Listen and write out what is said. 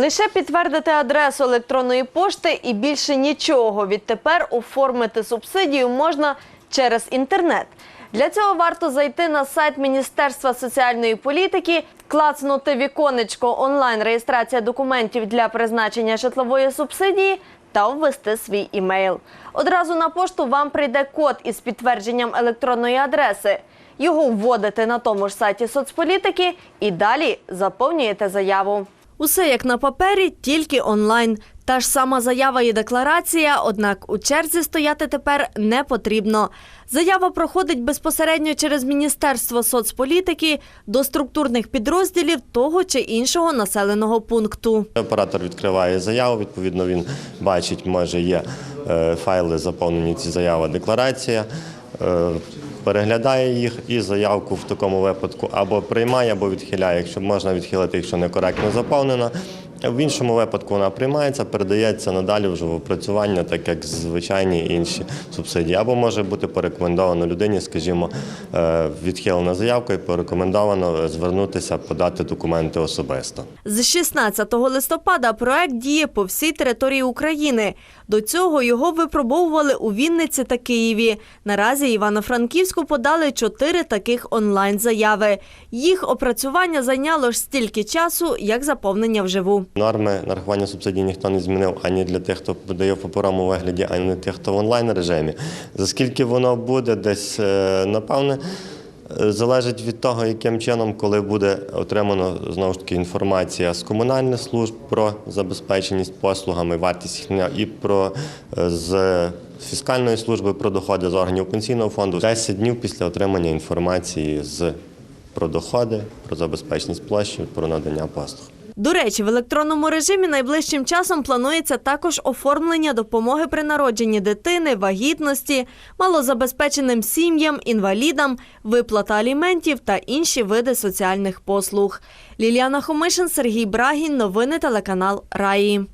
Лише підтвердити адресу електронної пошти і більше нічого. Відтепер оформити субсидію можна через інтернет. Для цього варто зайти на сайт Міністерства соціальної політики, клацнути віконечко онлайн-реєстрація документів для призначення житлової субсидії та ввести свій імейл. Одразу на пошту вам прийде код із підтвердженням електронної адреси. Його вводите на тому ж сайті соцполітики і далі заповнюєте заяву. Усе як на папері, тільки онлайн. Та ж сама заява і декларація, однак у черзі стояти тепер не потрібно. Заява проходить безпосередньо через Міністерство соцполітики до структурних підрозділів того чи іншого населеного пункту. Оператор відкриває заяву, відповідно, він бачить, може є е, файли, заповнені ці заява, декларація, е, переглядає їх і заявку в такому випадку або приймає, або відхиляє. Якщо можна відхилити, якщо некоректно заповнена. В іншому випадку вона приймається, передається надалі вже в опрацювання, так як звичайні інші субсидії. Або може бути порекомендовано людині, скажімо, е, відхилена заявка і порекомендовано звернутися, подати документи особисто. З 16 листопада проект діє по всій території України. До цього його випробовували у Вінниці та Києві. Наразі Івано-Франківську подали чотири таких онлайн-заяви. Їх опрацювання зайняло ж стільки часу, як заповнення вживу. Норми нарахування субсидій ніхто не змінив ані для тих, хто подає в паперовому вигляді, ані для тих, хто в онлайн режимі. За скільки воно буде, десь е, напевне. е, Залежить від того, яким чином, коли буде отримано знову ж таки інформація з комунальних служб про забезпеченість послугами, вартість їхня і про е, з фіскальної служби про доходи з органів пенсійного фонду 10 днів після отримання інформації з про доходи, про забезпеченість площі, про надання послуг. До речі, в електронному режимі найближчим часом планується також оформлення допомоги при народженні дитини, вагітності, малозабезпеченим сім'ям, інвалідам, виплата аліментів та інші види соціальних послуг. Ліліана Хомишин, Сергій Брагін. Новини телеканал Раї.